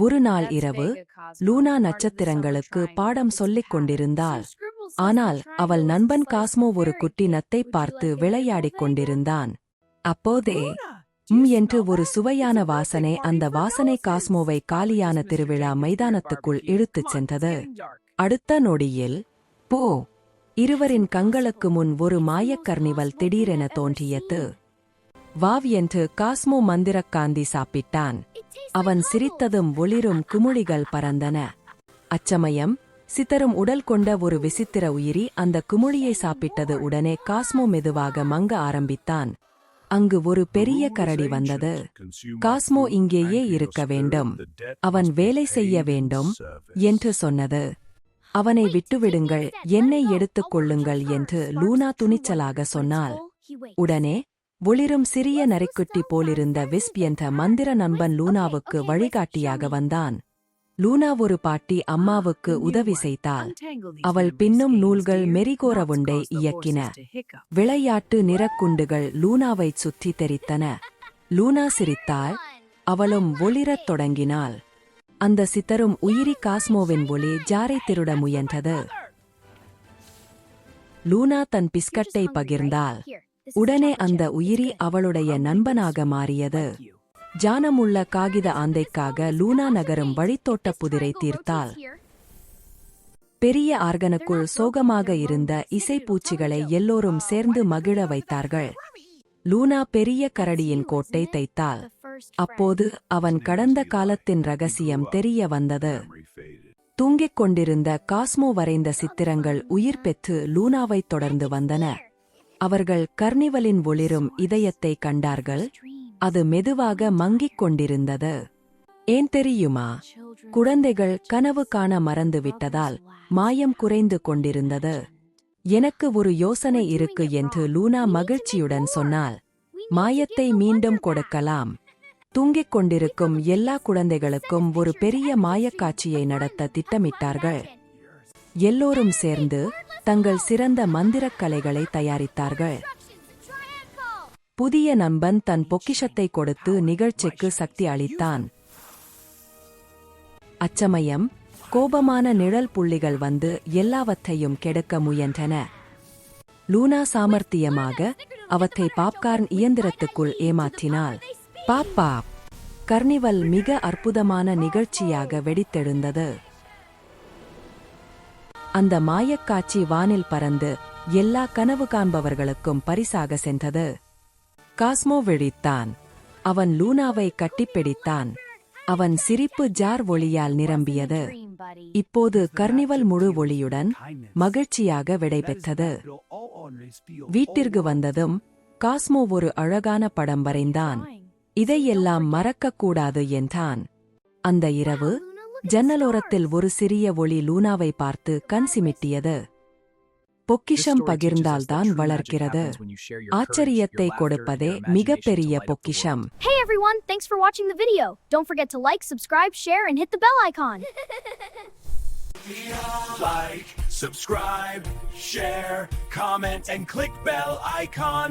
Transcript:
ஒரு நாள் இரவு லூனா நட்சத்திரங்களுக்கு பாடம் சொல்லிக் கொண்டிருந்தாள். ஆனால் அவள் நண்பன் காஸ்மோ ஒரு குட்டி நத்தை பார்த்து விளையாடிக் கொண்டிருந்தான். அப்போதே ம் என்று ஒரு சுவையான வாசனை அந்த வாசனை காஸ்மோவை காலியான திருவிழா மைதானத்துக்குள் இழுத்துச் சென்றது. அடுத்த நொடியில் போ இருவரின் கண்களுக்கு முன் ஒரு மாயக்கர்னிவல் திடீரென தோன்றியது. வாவ் என்று காஸ்மோ மந்திரக்காந்தி சாப்பிட்டான். அவன் சிரித்ததும் ஒளிரும் குமுழிகள் பறந்தன. அச்சமயம் சித்தரும் உடல் கொண்ட ஒரு விசித்திர உயிரி அந்த குமுழியை சாப்பிட்டது உடனே காஸ்மோ மெதுவாக மங்க ஆரம்பித்தான். அங்கு ஒரு பெரிய கரடி வந்தது. காஸ்மோ இங்கேயே இருக்க வேண்டும். அவன் வேலை செய்ய வேண்டும் என்று சொன்னது. அவனை விட்டுவிடுங்கள் என்னை எடுத்துக் கொள்ளுங்கள் என்று லூனா துணிச்சலாக சொன்னாள். உடனே ஒளிரும் சிறிய நரிக்குட்டி போலிருந்த விஸ்ப் என்ற மந்திர நண்பன் லூனாவுக்கு வழிகாட்டியாக வந்தான். லூனா ஒரு பாட்டி அம்மாவுக்கு உதவி செய்தாள். அவள் பின்னும் நூல்கள் மெரிகோரவுண்டை இயக்கின. விளையாட்டு நிறக்குண்டுகள் லூனாவைச் சுற்றி தெரித்தன. லூனா சிரித்தாள். அவளும் ஒளிரத் தொடங்கினாள். அந்த சித்தரும் உயிரி காஸ்மோவின் ஒளி ஜாரை திருட முயன்றது. லூனா தன் பிஸ்கட்டை பகிர்ந்தாள். உடனே அந்த உயிரி அவளுடைய நண்பனாக மாறியது. ஜானமுள்ள காகித ஆந்தைக்காக லூனா நகரும் வழித்தோட்ட புதிரை தீர்த்தாள். பெரிய ஆர்கனுக்குள் சோகமாக இருந்த இசைப்பூச்சிகளை எல்லோரும் சேர்ந்து மகிழ வைத்தார்கள். லூனா பெரிய கரடியின் கோட்டை தைத்தாள். அப்போது அவன் கடந்த காலத்தின் ரகசியம் தெரிய வந்தது. தூங்கிக் கொண்டிருந்த காஸ்மோ வரைந்த சித்திரங்கள் உயிர் பெற்று லூனாவைத் தொடர்ந்து வந்தன. அவர்கள் கர்னிவலின் ஒளிரும் இதயத்தை கண்டார்கள். அது மெதுவாக மங்கிக் கொண்டிருந்தது. ஏன் தெரியுமா? குழந்தைகள் கனவு காண மறந்துவிட்டதால் மாயம் குறைந்து கொண்டிருந்தது. எனக்கு ஒரு யோசனை இருக்கு என்று லூனா மகிழ்ச்சியுடன் சொன்னாள் மாயத்தை மீண்டும் கொடுக்கலாம். தூங்கிக் கொண்டிருக்கும் எல்லா குழந்தைகளுக்கும் ஒரு பெரிய மாயக்காட்சியை நடத்த திட்டமிட்டார்கள். எல்லோரும் சேர்ந்து தங்கள் சிறந்த மந்திரக் கலைகளை தயாரித்தார்கள். புதிய நண்பன் தன் பொக்கிஷத்தை கொடுத்து நிகழ்ச்சிக்கு சக்தி அளித்தான். அச்சமயம் கோபமான நிழல் புள்ளிகள் வந்து எல்லாவற்றையும் கெடுக்க முயன்றன. லூனா சாமர்த்தியமாக அவற்றை பாப்கார்ன் இயந்திரத்துக்குள் ஏமாற்றினாள். பாப்பா கர்னிவல் மிக அற்புதமான நிகழ்ச்சியாக வெடித்தெழுந்தது. அந்த மாயக்காட்சி வானில் பறந்து எல்லா கனவு காண்பவர்களுக்கும் பரிசாக சென்றது. காஸ்மோ விழித்தான். அவன் லூனாவை கட்டிப்பிடித்தான் அவன் சிரிப்பு ஜார் ஒளியால் நிரம்பியது. இப்போது கர்னிவல் முழு ஒளியுடன் மகிழ்ச்சியாக விடைபெற்றது வீட்டிற்கு வந்ததும் காஸ்மோ ஒரு அழகான படம் வரைந்தான். இதையெல்லாம் மறக்கக்கூடாது என்றான். அந்த இரவு ஜன்னலோரத்தில் ஒரு சிறிய ஒளி லூனாவை பார்த்து கண் சிமிட்டியது பொக்கிஷம் பகிர்ந்தால்தான் வளர்க்கிறது ஆச்சரியத்தை கொடுப்பதே மிகப்பெரிய பொக்கிஷம் Hey everyone, thanks for watching the video. Don't forget to like, subscribe, share, and hit the bell icon. Like, subscribe, share, comment, and click bell icon.